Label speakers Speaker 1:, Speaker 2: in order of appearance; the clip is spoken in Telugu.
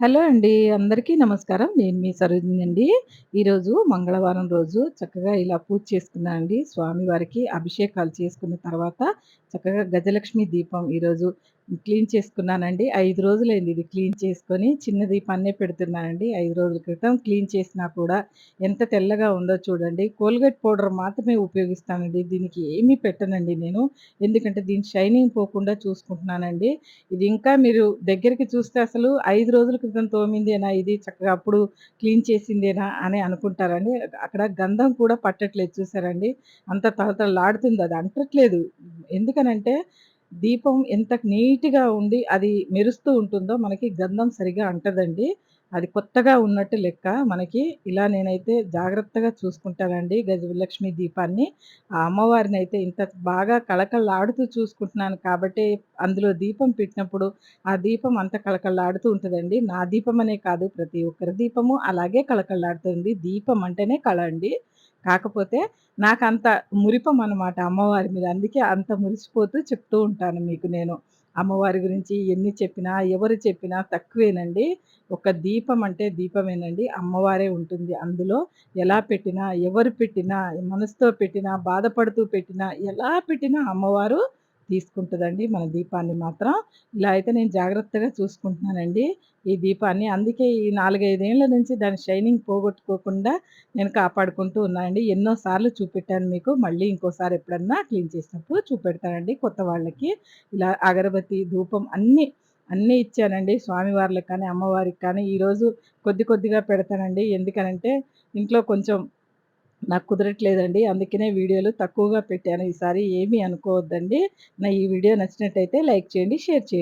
Speaker 1: హలో అండి. అందరికీ నమస్కారం. నేను మీ సరోజినండి. ఈరోజు మంగళవారం రోజు చక్కగా ఇలా పూజ చేసుకున్నాను అండి స్వామివారికి అభిషేకాలు చేసుకున్న తర్వాత చక్కగా గజలక్ష్మి దీపం ఈరోజు క్లీన్ చేసుకున్నానండి. ఐదు రోజులైంది ఇది క్లీన్ చేసుకొని. చిన్న దీపాన్నే పెడుతున్నానండి. ఐదు రోజుల క్రితం క్లీన్ చేసినా కూడా ఎంత తెల్లగా ఉందో చూడండి. కోల్‌గేట్ పౌడర్ మాత్రమే ఉపయోగిస్తానండి. దీనికి ఏమీ పెట్టనండి నేను. ఎందుకంటే దీని షైనింగ్ పోకుండా చూసుకుంటున్నానండి. ఇది ఇంకా మీరు దగ్గరికి చూస్తే అసలు ఐదు రోజులకు క్రితం తోమిందేనా ఇది చక్కగా అప్పుడు క్లీన్ చేసిందేనా అని అనుకుంటారండి. అక్కడ గంధం కూడా పట్టట్లేదు చూసారండి. అంత తళతళలాడుతుంది అది అంటట్లేదు. ఎందుకనంటే దీపం ఎంత నీట్‌గా ఉండి అది మెరుస్తూ ఉంటుందో మనకి గంధం సరిగా అంటదండి. అది కొత్తగా ఉన్నట్టు లెక్క మనకి. ఇలా నేనైతే జాగ్రత్తగా చూసుకుంటానండి గజలక్ష్మి దీపాన్ని. ఆ అమ్మవారిని అయితే ఇంత బాగా కళకళలాడుతూ చూసుకుంటున్నాను కాబట్టి అందులో దీపం పెట్టినప్పుడు ఆ దీపం అంత కళకళలాడుతూ ఉంటుందండి నా దీపం అనే కాదు ప్రతి ఒక్కరి దీపము అలాగే కళకళలాడుతుంది. దీపం అంటేనే కళ అండి. కాకపోతే నాకు అంత మురిపం అనమాట అమ్మవారి మీద. అందుకే అంత మురిసిపోతూ చెప్తూ ఉంటాను మీకు నేను. అమ్మవారి గురించి ఎన్ని చెప్పినా, ఎవరు చెప్పినా తక్కువేనండి. ఒక దీపం అంటే దీపమేనండి. అమ్మవారే ఉంటుంది అందులో. ఎలా పెట్టినా, ఎవరు పెట్టినా, మనసుతో పెట్టినా, బాధపడుతూ పెట్టినా, ఎలా పెట్టినా అమ్మవారు తీసుకుంటుందండి మన దీపాన్ని మాత్రం. ఇలా అయితే నేను జాగ్రత్తగా చూసుకుంటున్నానండి ఈ దీపాన్ని. అందుకే ఈ నాలుగైదేళ్ళ నుంచి దాని షైనింగ్ పోగొట్టుకోకుండా నేను కాపాడుకుంటూ ఉన్నానండి. ఎన్నో సార్లు చూపెట్టాను మీకు. మళ్ళీ ఇంకోసారి ఎప్పుడన్నా క్లీన్ చేసినప్పుడు చూపెడతానండి కొత్త వాళ్ళకి. ఇలా అగరబత్తి, ధూపం అన్నీ, అన్నీ ఇచ్చానండి. స్వామివార్లకు కానీ, అమ్మవారికి కానీ ఈరోజు కొద్ది కొద్దిగా పెడతానండి. ఎందుకనంటే ఇంట్లో కొంచెం నాకు కుదరట్లేదండి. అందుకనే వీడియోలు తక్కువగా పెట్టాను ఈసారి. ఏమీ అనుకోవద్దండి. నా ఈ వీడియో నచ్చినట్టయితే లైక్ చేయండి, షేర్ చేయండి.